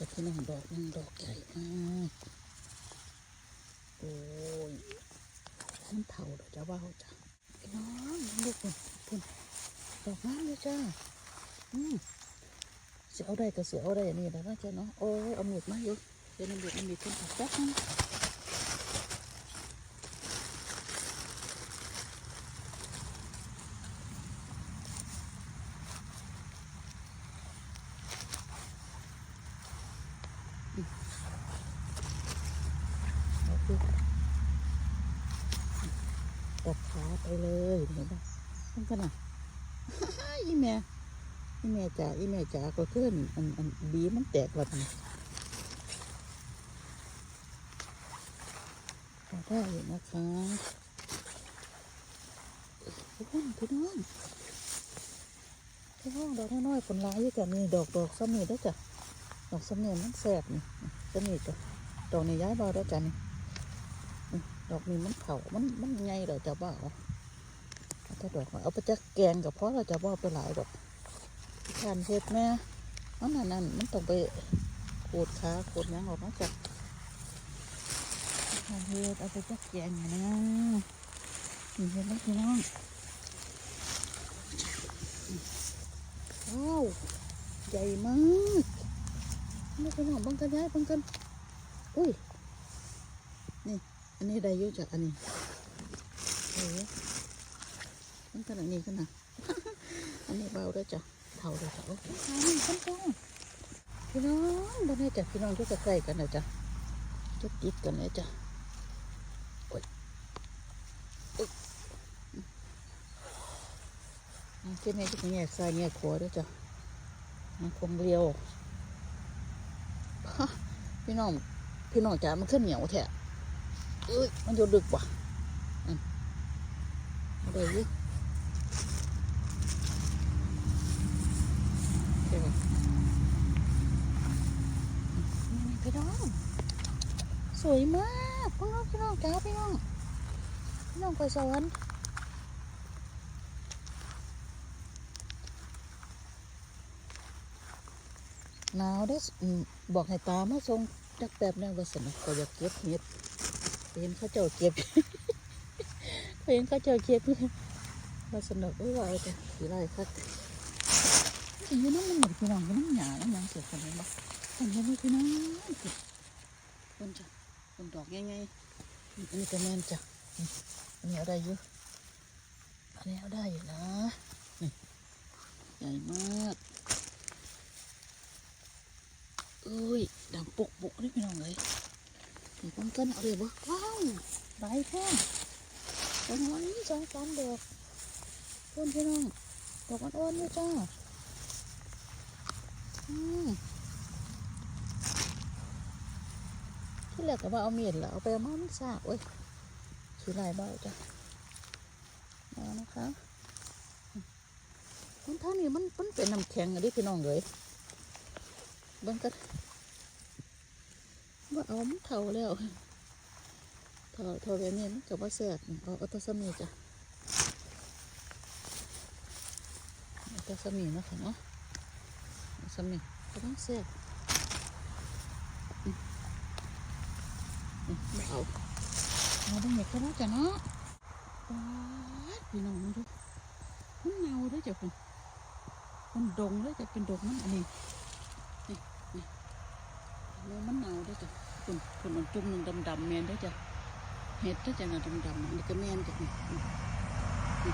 แต่พี่น้องดอกหนึงดอกใหญ่มากโอ้ยมันเผาดอกจะว่าจ้ะพี่น้องลูกคุณคุณดอกงามเลยจ้าอืมเสียเอาได้ก็เสียเอาได้นี่แหละนะจ้าเนาะโอ้ยเอาหมีดมาอยู่เดี๋ยวน้ำหมีดน้ำหมีดคนผักแป๊บนึง ตัดขาไปเลยเห็นปะมันกันน่ะอีแม่อีแม่จ๋าอีแม่จ๋าก็ขึ้นอันอันบีมันแตกแบบนี้พอได้นะคะพี่น้องพี่น้องพี่น้องดอกน้อยๆผลร้ายอยู่กันนี่ดอกดอกสมีได้จ้ะดอกสมีมันแสบนี่สมีจ้ะดอกนี้ย้ายเบาได้จ้ะนี่นี่ ดอกนี้มันเผามันมันไงเหรอจะบ้าเอาดอกเอาไปจักแกงกับเพราะเราจะบ้าไปหลายดอกทานเห็ดแม่อันนั้นนั่นมันต้องไปขูดขาขูดยังออกนะจ๊ะทานเห็ดเอาไปจักแกงนะนี่เห็นไหมพี่น้องว้าวใหญ่มากนี่พี่น้องบังกันย้ายบังกันอุ้ย อันนี้ได้เยอะจ้ะอันนี้เอ้ยมันขนาดนี้กันนะอันนี้เบาได้จ้ะเท่าได้จ้ะโอ้ยนนี้ขั้นตอนพี่น้องบ่แน่จ้ะพี่น้องจะใกล้กันนะจ้ะจะติดกันเลยจ้ะโอ้ยโอ้ยอันที่แม่จะแง่ซ้ายแง่ขวาด้วยจ้ะมันคงเรียวพี่น้องพี่น้องจ๋ามันขึ้นเหนียวแท้ เอ้ยมันอยู่ดึกว่ะอันอาได้อยิเดี๋ยวก่อนนี่พี่น้องสวยมากพี่น้องพี่น้องจ้าพี่น้องพี่น้องไปสวรรค์หนาวเด้บอกให้ตามาส่งจักแป๊บนึงว่าสนุกก็อยากเก็บเห็ด เห็นเขาเจ้าเก็บเห็นเขาเจ้าเก็บว่าสนุกเอ้ยว่าเอาแต่สีไรคักอีน้ำมันหมดพี่น้องอีน้ำหยาน้ำหยังเสียคนนี้บ่คนนี้ไม่พี่น้องคนจ้ะคนดอกง่ายๆอันนี้ก็แม่นจ้ะนี่อันนี้เอาได้อยู่อันนี้เอาได้อยู่นะนี่ใหญ่มากอุ้ยดังปุกปุกนี่พี่น้องเลยนี่ต้นต้นเอาเลยบ่ว้าว ใบแท่งต้นวันนี้สองสามดอกต้นพี่น้องดอกอ่อนๆเลยจ้าอืมที่แรกก็ว่าเอาเมีดแล้วเอาไปเอามันซากเว้ยขี้ลายเบาจ้ะมานะคะมันท่านี้มันมันเป็นน้ำแข็งอะดิพี่น้องเลยเบิ่งกันว่าเอามันเท่าแล้ว ท่าท่าแบบนี้มันก็บ่แซ่บเอาอาแตสมีจ้ะอาแตสมีนะคะเนาะเอาสมีก็ต้องแซ่บเอาเอาได้เห็ดก็แล้วจ้ะเนาะว้าพี่น้องดูมันเน่าด้วยจ้ะคุณมันดงเลยจ้ะเป็นดงมันอันนี้นี่นี่มันเน่าด้วยจ้ะคุณคุณมันจุ่มหนึ่งดำๆแมนด้วยจ้ะ เห็ดถ้จะน่าดำๆนี่ก็แม่นจะงนี่